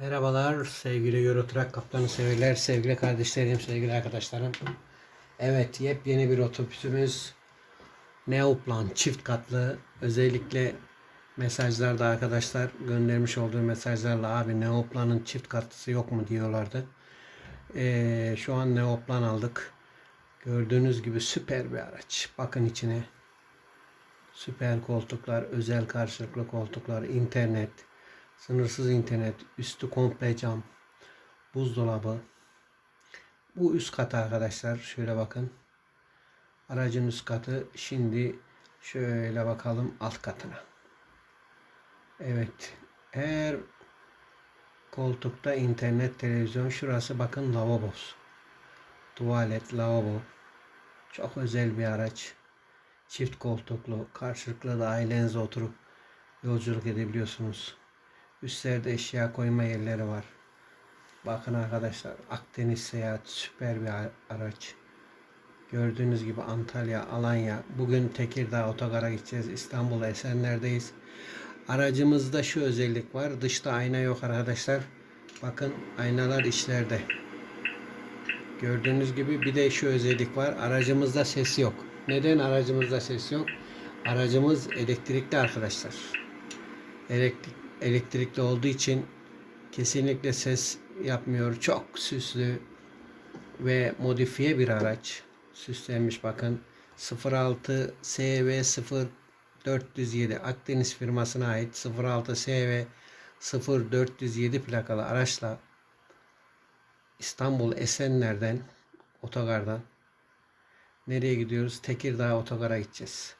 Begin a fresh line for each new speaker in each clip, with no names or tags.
Merhabalar sevgili Eurotrak kaptanı severler, sevgili kardeşlerim, sevgili arkadaşlarım. Evet yepyeni bir otobüsümüz Neoplan çift katlı özellikle mesajlarda arkadaşlar göndermiş olduğu mesajlarla abi Neoplan'ın çift katlısı yok mu diyorlardı. Ee, şu an Neoplan aldık. Gördüğünüz gibi süper bir araç. Bakın içine. Süper koltuklar, özel karşılıklı koltuklar, internet, sınırsız internet, üstü komple cam, buzdolabı. Bu üst katı arkadaşlar. Şöyle bakın. Aracın üst katı. Şimdi şöyle bakalım alt katına. Evet. Her koltukta internet, televizyon. Şurası bakın lavabos. Tuvalet, lavabo. Çok özel bir araç. Çift koltuklu, karşılıklı da ailenizle oturup yolculuk edebiliyorsunuz. Üstlerde eşya koyma yerleri var. Bakın arkadaşlar Akdeniz seyahat süper bir araç. Gördüğünüz gibi Antalya, Alanya. Bugün Tekirdağ otogara gideceğiz. İstanbul Esenler'deyiz. Aracımızda şu özellik var. Dışta ayna yok arkadaşlar. Bakın aynalar içlerde. Gördüğünüz gibi bir de şu özellik var. Aracımızda ses yok. Neden aracımızda ses yok? Aracımız elektrikli arkadaşlar. Elektrik, elektrikli olduğu için kesinlikle ses yapmıyor. Çok süslü ve modifiye bir araç. Süslenmiş bakın. 06 SV 0407 Akdeniz firmasına ait 06 SV 0407 plakalı araçla İstanbul Esenler'den otogardan nereye gidiyoruz? Tekirdağ otogara gideceğiz.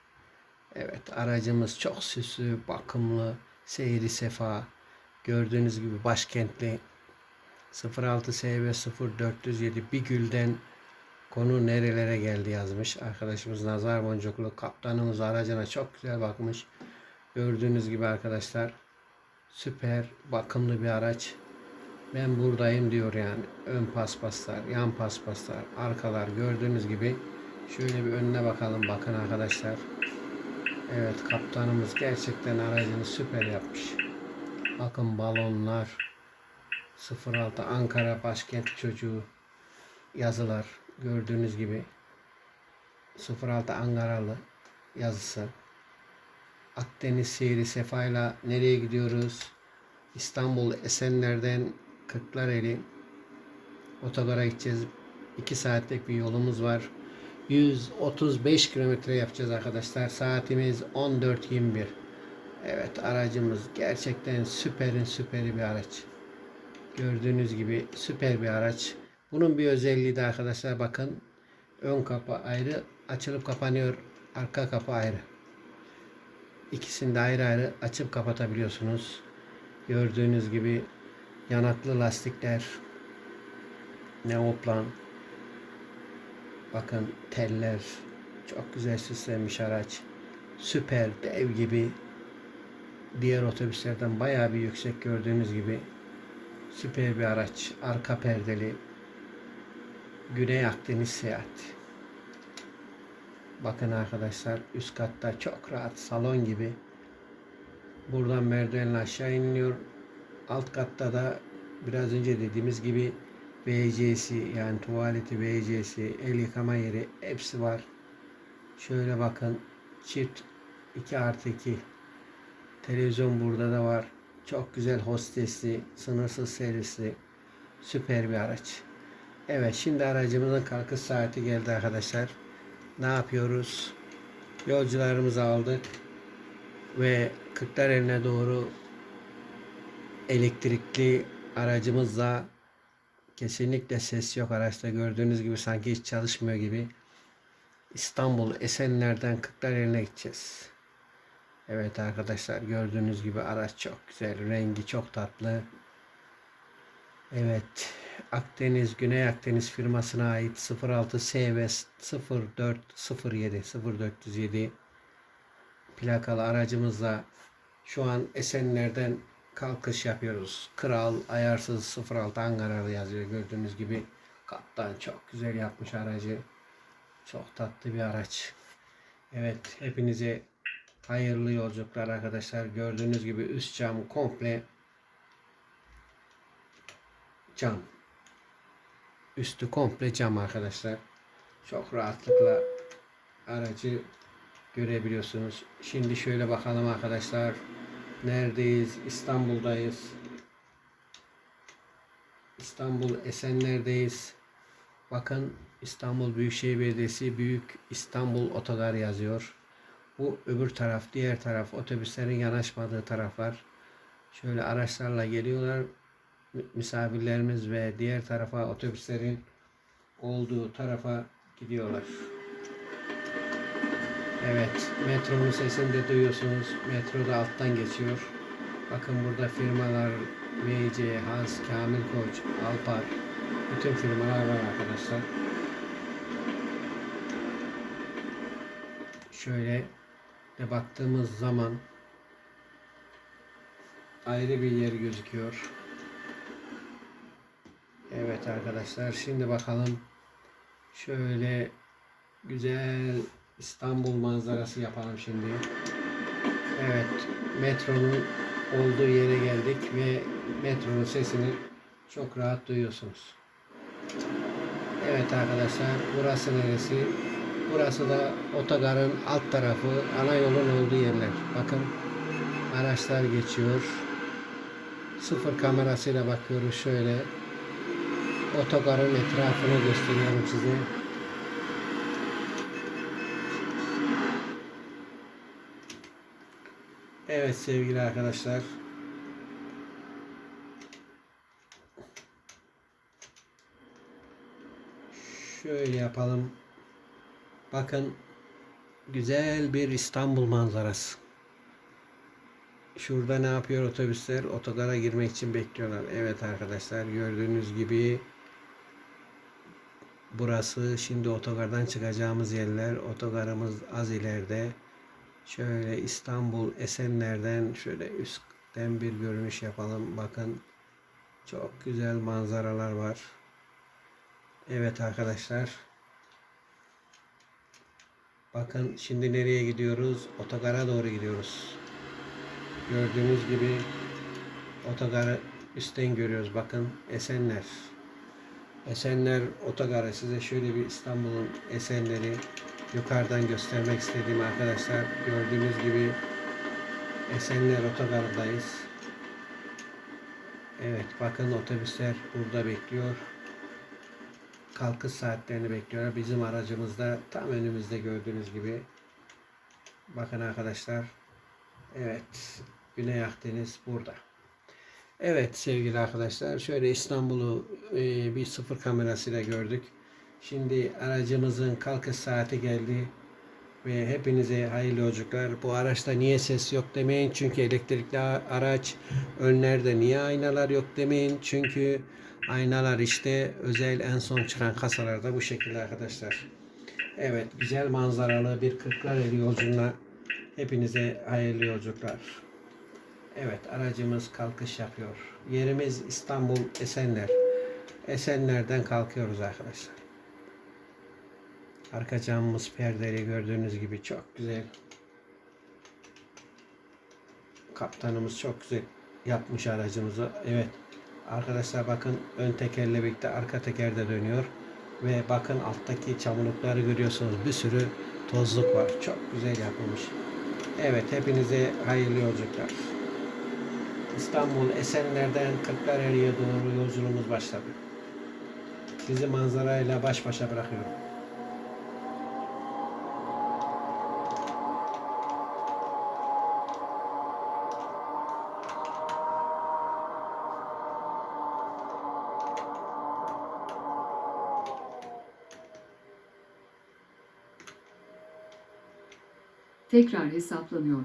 Evet aracımız çok süslü, bakımlı, seyri sefa. Gördüğünüz gibi başkentli 06 SV 0407 bir gülden konu nerelere geldi yazmış. Arkadaşımız Nazar Boncuklu kaptanımız aracına çok güzel bakmış. Gördüğünüz gibi arkadaşlar süper bakımlı bir araç. Ben buradayım diyor yani. Ön paspaslar, yan paspaslar, arkalar gördüğünüz gibi. Şöyle bir önüne bakalım bakın arkadaşlar. Evet kaptanımız gerçekten aracını süper yapmış. Bakın balonlar. 06 Ankara başkent çocuğu yazılar gördüğünüz gibi 06 Ankaralı yazısı. Akdeniz seyri sefayla nereye gidiyoruz? İstanbul Esenler'den Kırklareli otogara gideceğiz. 2 saatlik bir yolumuz var. 135 kilometre yapacağız arkadaşlar. Saatimiz 14.21. Evet aracımız gerçekten süperin süperi bir araç. Gördüğünüz gibi süper bir araç. Bunun bir özelliği de arkadaşlar bakın. Ön kapı ayrı açılıp kapanıyor. Arka kapı ayrı. İkisini de ayrı ayrı açıp kapatabiliyorsunuz. Gördüğünüz gibi yanaklı lastikler neoplan bakın teller çok güzel süslenmiş araç. Süper dev gibi. Diğer otobüslerden bayağı bir yüksek gördüğünüz gibi. Süper bir araç arka perdeli. Güney Akdeniz seyahati. Bakın arkadaşlar üst katta çok rahat salon gibi. Buradan merdivenle aşağı iniliyor. Alt katta da biraz önce dediğimiz gibi WC'si yani tuvaleti WC'si, el yıkama yeri hepsi var. Şöyle bakın çift 2 artı 2 televizyon burada da var. Çok güzel hostesli, sınırsız servisli süper bir araç. Evet şimdi aracımızın kalkış saati geldi arkadaşlar. Ne yapıyoruz? Yolcularımızı aldık ve Kırklareli'ne doğru elektrikli aracımızla kesinlikle ses yok araçta gördüğünüz gibi sanki hiç çalışmıyor gibi İstanbul Esenler'den Kırklareli'ne gideceğiz. Evet arkadaşlar gördüğünüz gibi araç çok güzel rengi çok tatlı. Evet Akdeniz Güney Akdeniz firmasına ait 06 SV 0407 0407 plakalı aracımızla şu an Esenler'den kalkış yapıyoruz. Kral ayarsız 06 Ankaralı yazıyor gördüğünüz gibi. Kaptan çok güzel yapmış aracı. Çok tatlı bir araç. Evet hepinize hayırlı yolculuklar arkadaşlar. Gördüğünüz gibi üst cam komple cam. Üstü komple cam arkadaşlar. Çok rahatlıkla aracı görebiliyorsunuz. Şimdi şöyle bakalım arkadaşlar. Neredeyiz? İstanbul'dayız. İstanbul Esenler'deyiz. Bakın İstanbul Büyükşehir Belediyesi Büyük İstanbul Otogar yazıyor. Bu öbür taraf, diğer taraf otobüslerin yanaşmadığı taraflar. Şöyle araçlarla geliyorlar. Mi- Misafirlerimiz ve diğer tarafa otobüslerin olduğu tarafa gidiyorlar. Evet, metronun sesini de duyuyorsunuz. Metro da alttan geçiyor. Bakın burada firmalar VC, Has, Kamil Koç, Alpar, bütün firmalar var arkadaşlar. Şöyle de baktığımız zaman ayrı bir yer gözüküyor. Evet arkadaşlar şimdi bakalım şöyle güzel İstanbul manzarası yapalım şimdi. Evet metronun olduğu yere geldik ve metronun sesini çok rahat duyuyorsunuz. Evet arkadaşlar burası neresi? Burası da otogarın alt tarafı ana yolun olduğu yerler. Bakın araçlar geçiyor. Sıfır kamerasıyla bakıyoruz şöyle. Otogarın etrafını gösteriyorum size. Evet sevgili arkadaşlar. Şöyle yapalım. Bakın güzel bir İstanbul manzarası. Şurada ne yapıyor otobüsler? Otogara girmek için bekliyorlar. Evet arkadaşlar gördüğünüz gibi burası şimdi otogardan çıkacağımız yerler. Otogarımız az ileride. Şöyle İstanbul Esenler'den şöyle üstten bir görünüş yapalım. Bakın çok güzel manzaralar var. Evet arkadaşlar. Bakın şimdi nereye gidiyoruz? Otogara doğru gidiyoruz. Gördüğünüz gibi otogarı üstten görüyoruz. Bakın Esenler. Esenler otogarı size şöyle bir İstanbul'un Esenleri yukarıdan göstermek istediğim arkadaşlar. Gördüğünüz gibi Esenler otogarındayız. Evet bakın otobüsler burada bekliyor. Kalkış saatlerini bekliyorlar. Bizim aracımız da tam önümüzde gördüğünüz gibi. Bakın arkadaşlar. Evet. Güney Akdeniz burada. Evet sevgili arkadaşlar. Şöyle İstanbul'u e, bir sıfır kamerasıyla gördük. Şimdi aracımızın kalkış saati geldi. Ve hepinize hayırlı yolculuklar. Bu araçta niye ses yok demeyin. Çünkü elektrikli araç. Önlerde niye aynalar yok demeyin. Çünkü aynalar işte özel en son çıkan kasalarda bu şekilde arkadaşlar. Evet güzel manzaralı bir Kırklareli yolculuğuna hepinize hayırlı yolculuklar. Evet aracımız kalkış yapıyor. Yerimiz İstanbul Esenler. Esenler'den kalkıyoruz arkadaşlar. Arka camımız perdeli gördüğünüz gibi çok güzel. Kaptanımız çok güzel yapmış aracımızı. Evet. Arkadaşlar bakın ön tekerle birlikte arka teker de dönüyor. Ve bakın alttaki çamurlukları görüyorsunuz. Bir sürü tozluk var. Çok güzel yapılmış. Evet hepinize hayırlı yolculuklar. İstanbul Esenler'den Kırklareli'ye doğru yolculuğumuz başladı. Sizi manzarayla baş başa bırakıyorum.
Tekrar hesaplanıyor.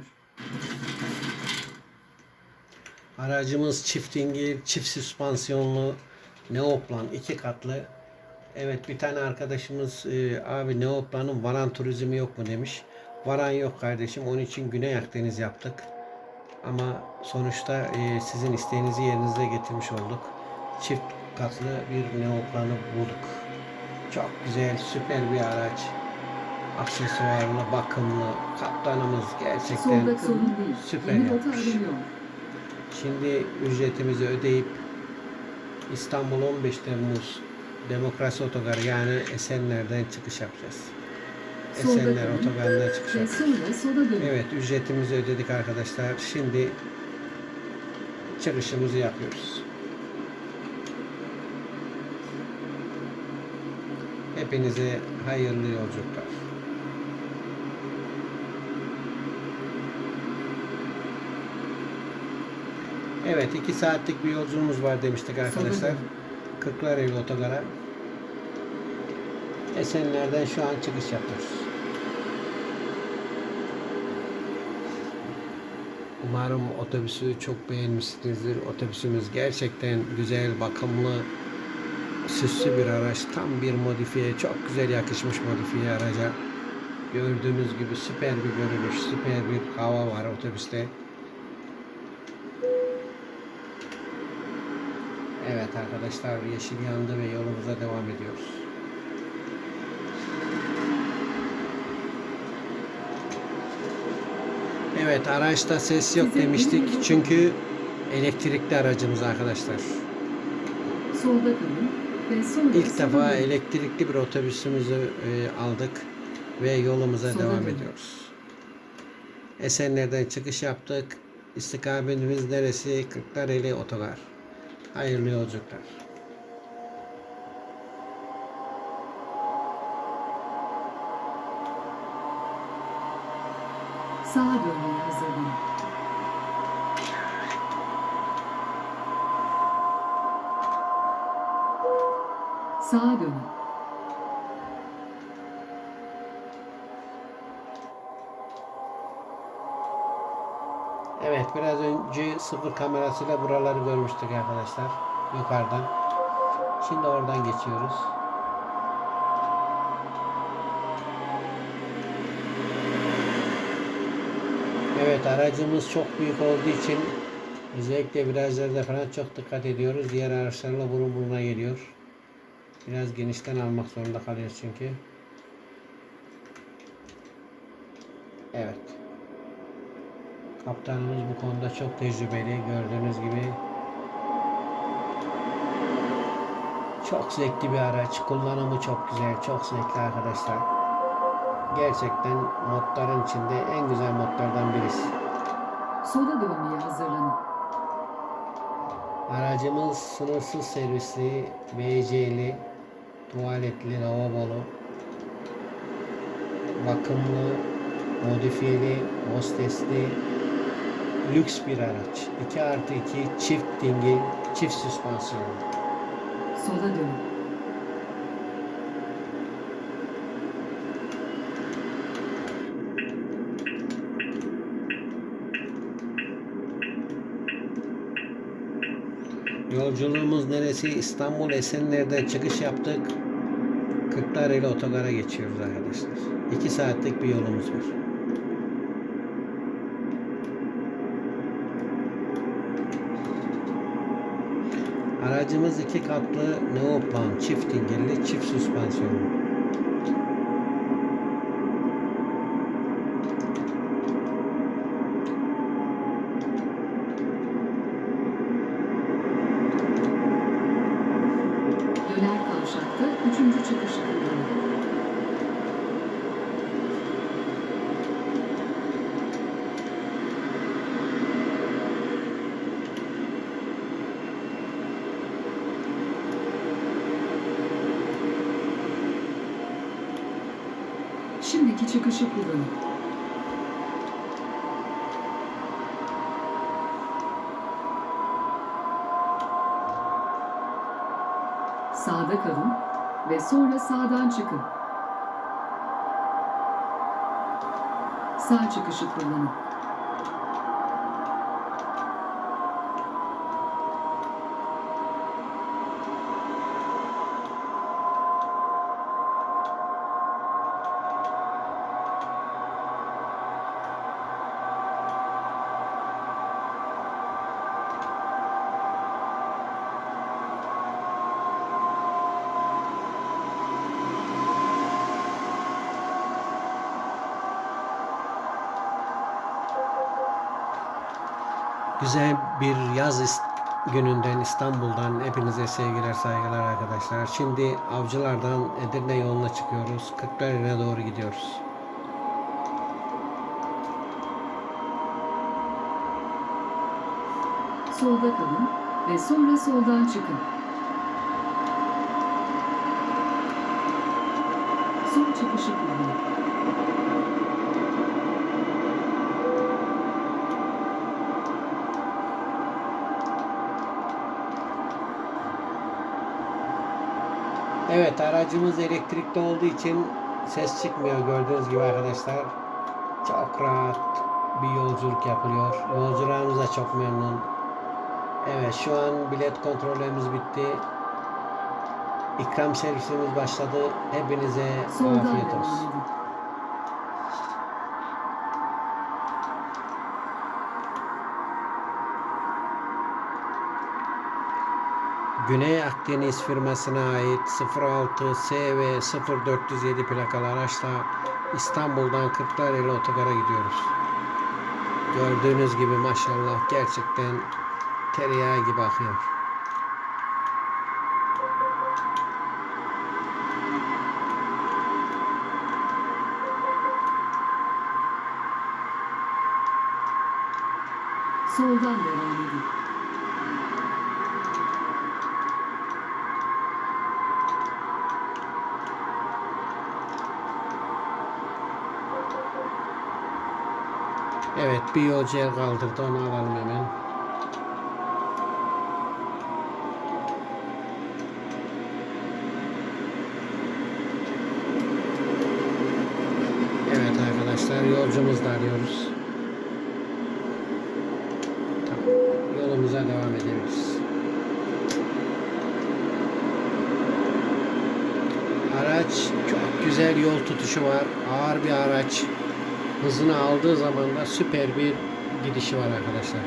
Aracımız çift dingil, çift süspansiyonlu, Neoplan iki katlı. Evet bir tane arkadaşımız e, abi Neoplan'ın varan turizmi yok mu demiş. Varan yok kardeşim onun için Güney Akdeniz yaptık. Ama sonuçta e, sizin isteğinizi yerinize getirmiş olduk. Çift katlı bir Neoplan'ı bulduk. Çok güzel, süper bir araç. Aksesuarlı, bakımlı. Kaptanımız gerçekten süper yapmış. Şimdi ücretimizi ödeyip İstanbul 15 Temmuz Demokrasi Otogarı yani Esenler'den çıkış yapacağız. Esenler. Otogarı'ndan çıkış yapacağız. Evet ücretimizi ödedik arkadaşlar. Şimdi çıkışımızı yapıyoruz. Hepinize hayırlı yolculuklar. Evet iki saatlik bir yolculuğumuz var demiştik arkadaşlar. Kırklareli Otogar'a. Esenler'den şu an çıkış yapıyoruz. Umarım otobüsü çok beğenmişsinizdir. Otobüsümüz gerçekten güzel, bakımlı, süslü bir araç. Tam bir modifiye, çok güzel yakışmış modifiye araca. Gördüğünüz gibi süper bir görünüş, süper bir hava var otobüste. Evet arkadaşlar yeşil yandı ve yolumuza devam ediyoruz. Evet araçta ses yok demiştik çünkü elektrikli aracımız arkadaşlar.
Solda kalın. Ve sonra
İlk defa elektrikli bir otobüsümüzü e, aldık ve yolumuza
Sola
devam
dönün.
ediyoruz. Esenler'den çıkış yaptık. İstikametimiz neresi? Kırklareli Otogar. Hayırlı yolculuklar.
Sağa dönmeye hazırlanın. Sağa dönün.
Evet biraz önce sıfır kamerasıyla buraları görmüştük arkadaşlar. Yukarıdan. Şimdi oradan geçiyoruz. Evet aracımız çok büyük olduğu için özellikle virajlarda falan çok dikkat ediyoruz. Diğer araçlarla burun buruna geliyor. Biraz genişten almak zorunda kalıyoruz çünkü. Evet. Kaptanımız bu konuda çok tecrübeli. Gördüğünüz gibi çok zevkli bir araç. Kullanımı çok güzel. Çok zevkli arkadaşlar. Gerçekten modların içinde en güzel modlardan birisi.
Sola dönmeye hazırlanın.
Aracımız sınırsız servisli, WC'li, tuvaletli, lavabolu, bakımlı, modifiyeli, hostesli, lüks bir araç. 2 artı 2 çift dingil, çift süspansiyonlu.
Sola dönün.
Yolculuğumuz neresi? İstanbul Esenler'den çıkış yaptık. Kırklareli Otogar'a geçiyoruz arkadaşlar. 2 saatlik bir yolumuz var. Aracımız iki katlı Neoplan çift dingilli çift süspansiyonlu.
Döner kavşakta üçüncü çıkışı kullanın. Kullanın. Sağda kalın ve sonra sağdan çıkın. Sağ çıkışı kullanın.
Güzel bir yaz gününden İstanbul'dan hepinize sevgiler saygılar arkadaşlar. Şimdi Avcılar'dan Edirne yoluna çıkıyoruz. Kırklareli'ne doğru gidiyoruz.
Solda kalın ve sonra soldan çıkın. Sol çıkışı kullanın.
Evet aracımız elektrikli olduğu için ses çıkmıyor gördüğünüz gibi arkadaşlar. Çok rahat bir yolculuk yapılıyor. Yolcularımız da çok memnun. Evet şu an bilet kontrolümüz bitti. İkram servisimiz başladı. Hepinize afiyet olsun. Akdeniz firmasına ait 06 SV 0407 plakalı araçla İstanbul'dan Kırklareli otogara gidiyoruz. Gördüğünüz gibi maşallah gerçekten tereyağı gibi akıyor.
Soldan devam edin.
Evet bir yolcu el kaldırdı onu alalım hemen. Evet arkadaşlar yolcumuzu da arıyoruz. Yolumuza devam edebiliriz. Araç çok güzel yol tutuşu var. Ağır bir araç. Hızını aldığı zaman da süper bir gidişi var arkadaşlar.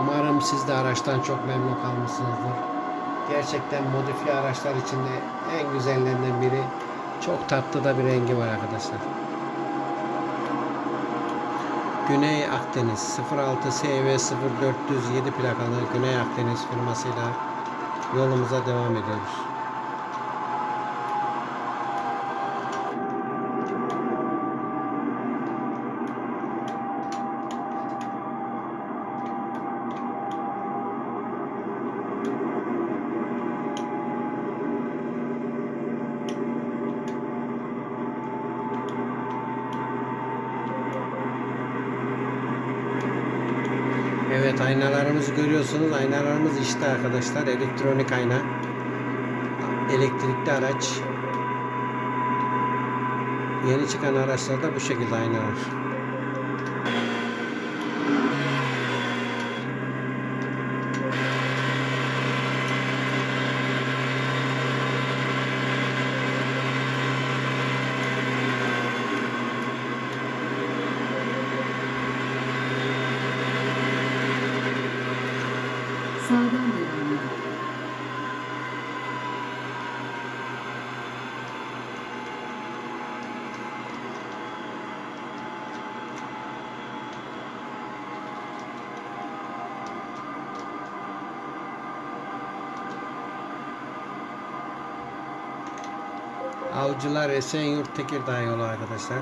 Umarım siz de araçtan çok memnun kalmışsınızdır. Gerçekten modifiye araçlar içinde en güzellerinden biri. Çok tatlı da bir rengi var arkadaşlar. Güney Akdeniz 06 SV 0407 plakalı Güney Akdeniz firmasıyla yolumuza devam ediyoruz. Evet aynalarımızı görüyorsunuz. Aynalarımız işte arkadaşlar. Elektronik ayna. Elektrikli araç. Yeni çıkan araçlarda bu şekilde aynalar.
Sağdan devam edin.
Avcılar Esenyurt Tekirdağ yolu arkadaşlar.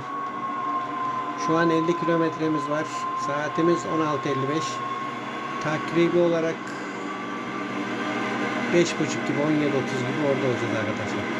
Şu an 50 kilometremiz var. Saatimiz 16.55. Takribi olarak 5.30 gibi 17.30 gibi orada olacağız arkadaşlar.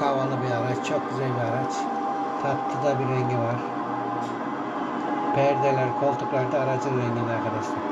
Çok havalı bir araç, çok güzel bir araç. Tatlı da bir rengi var. Perdeler, koltuklar da aracın renginde arkadaşlar.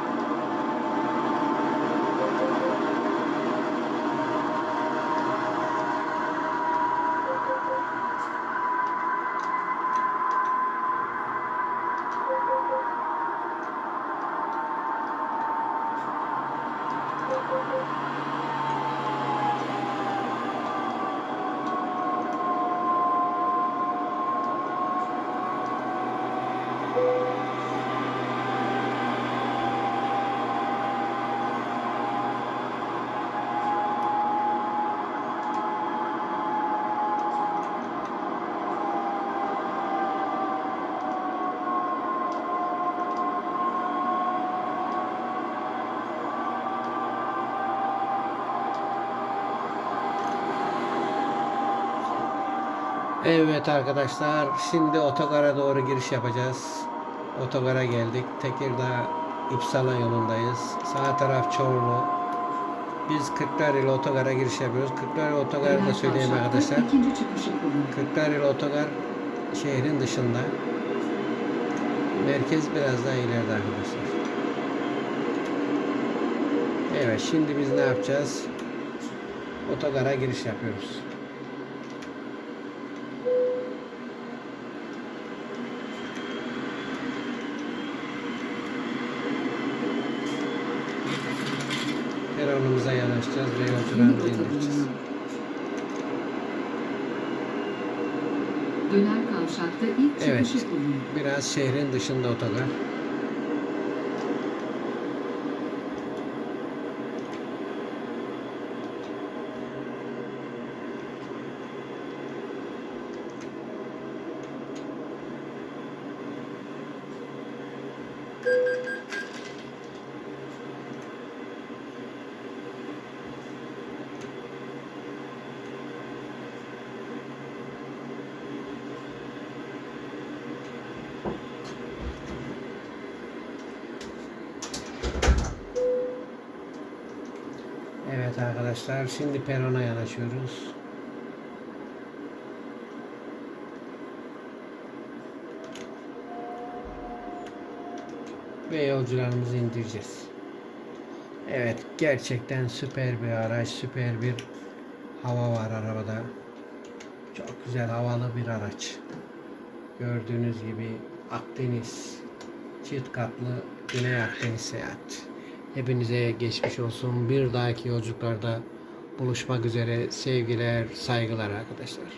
Evet arkadaşlar, şimdi otogara doğru giriş yapacağız. Otogara geldik. Tekirdağ İpsala yolundayız. Sağ taraf Çorlu. Biz Kırklareli otogara giriş yapıyoruz. Kırklareli otogarı da söyleyeyim arkadaşlar. Kırklareli otogar şehrin dışında. Merkez biraz daha ileride arkadaşlar. Evet şimdi biz ne yapacağız? Otogara giriş yapıyoruz. Peronumuza yanaşacağız ve yolcularımızı indireceğiz.
Döner kavşakta ilk
Evet.
çıkışı kullanın.
Biraz şehrin dışında otogar. Evet arkadaşlar şimdi perona yanaşıyoruz. Ve yolcularımızı indireceğiz. Evet gerçekten süper bir araç, süper bir hava var arabada. Çok güzel havalı bir araç. Gördüğünüz gibi Akdeniz çift katlı Güney Akdeniz seyahat. Hepinize geçmiş olsun. Bir dahaki yolculuklarda buluşmak üzere. Sevgiler, saygılar arkadaşlar.